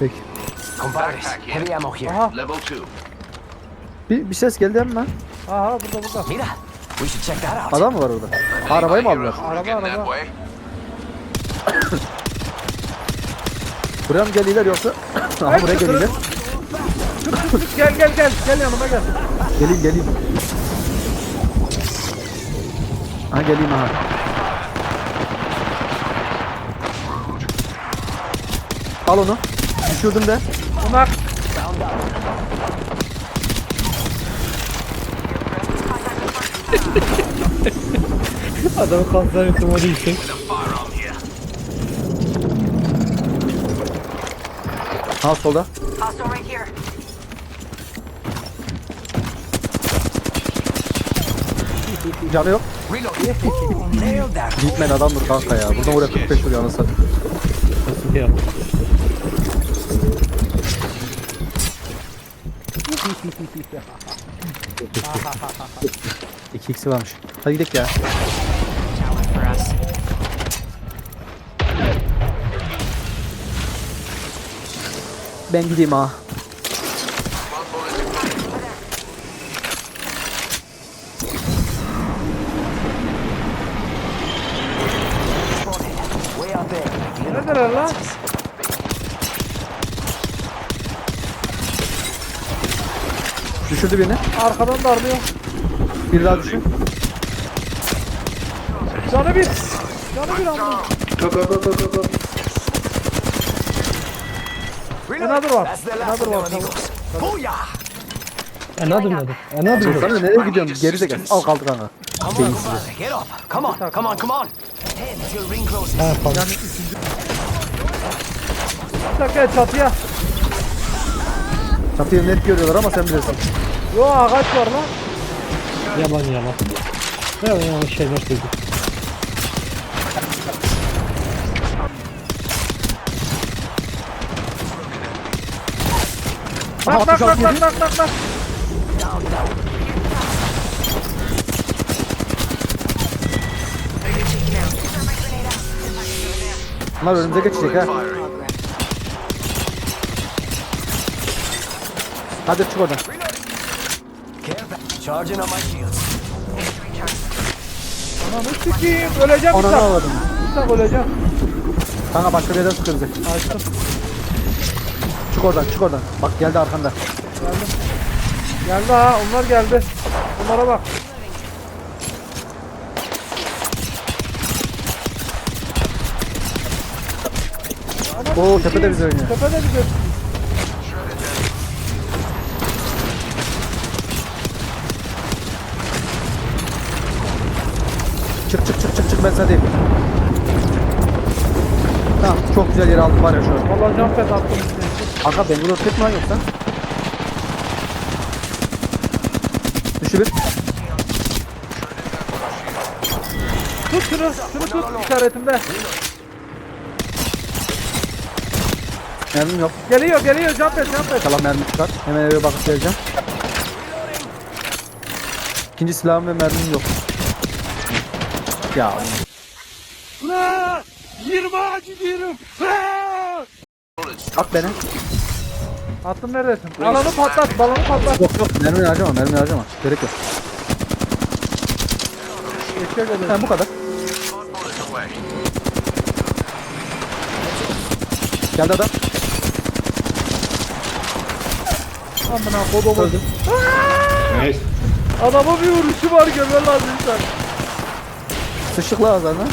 Peki. Compadres, heavy ammo here. Aha Level two. Bir, bir ses geldi ama. aha burada burada. Mira, we should check that out. Adam mı var orada? Arabayı mı aldılar? Araba, araba. Buraya mı geliyorlar yoksa? Aha Ay, buraya geliyorlar. Gel gel gel gel yanıma gel. Geleyim geleyim. Ha geleyim aha. Al onu. Düşürdüm de. Bunlar Adamı kontrol ettim o değil. Firearm here. Ha solda. Canı yok. Gitmen adamdır kanka ya. Buradan oraya 45 vuruyor anasını. Nasıl ya? İki x'i varmış. Hadi gidelim ya. For us. Ben gideyim ha. Neredeler lan? Düşürdü birini. Arkadan darlıyor. Bir daha düşün. Canı bir. Canı bir amma. Reload. Another one. That's the last Another one. them amigos. Booyah. Another another. Another Sana nereye gidiyorsun? Geri de gel. Al kaldı kanka. Come on, compadre, get up. Come on, come on, come on. Ten till ring closes. Ha pardon. Bir dakika çatıya. Çatıyı net görüyorlar ama sen bilirsin. Yo ağaç var lan. Yalan yalan. Yalan yalan şeyler söyledi. Bak bak bak bak bak bak bak. Bunlar önümüze geçecek ha. Hadi çık oradan. Charging on my shields. Ananı sikeyim. Öleceğim bir Ananı tak. aladım. Bir tak öleceğim. Kanka başka bir yerden sıkırdı. Açtım. Çık oradan çık oradan. Bak geldi arkanda. Geldim. Geldi ha onlar geldi. Bunlara bak. Oo tepede bizi oynuyor. Tepede bir Çık çık çık çık çık ben sana diyeyim. Tamam çok güzel yere aldım var ya şu an. Vallahi can pet attım. Kanka ben burada tek mi lan yoksa? Düşü bir. Tut şunu. Şunu tut işaretimde. Mermim yok. Geliyor geliyor can pet can pet. Kalan mermi çıkar. Hemen eve bakıp geleceğim. İkinci silahım ve mermim yok. Ya 20 gidiyorum. at beni. Attım neredesin? Alanı patlat balonu patlat. Yok yok mermi harcama mermi harcama. Gerek yok. Eşek oluyor. Ha, bu kadar. Geldi adam. Amına kodumu. Adama bir vuruşu var görmen lazım sen. Sıçtık la ağzına.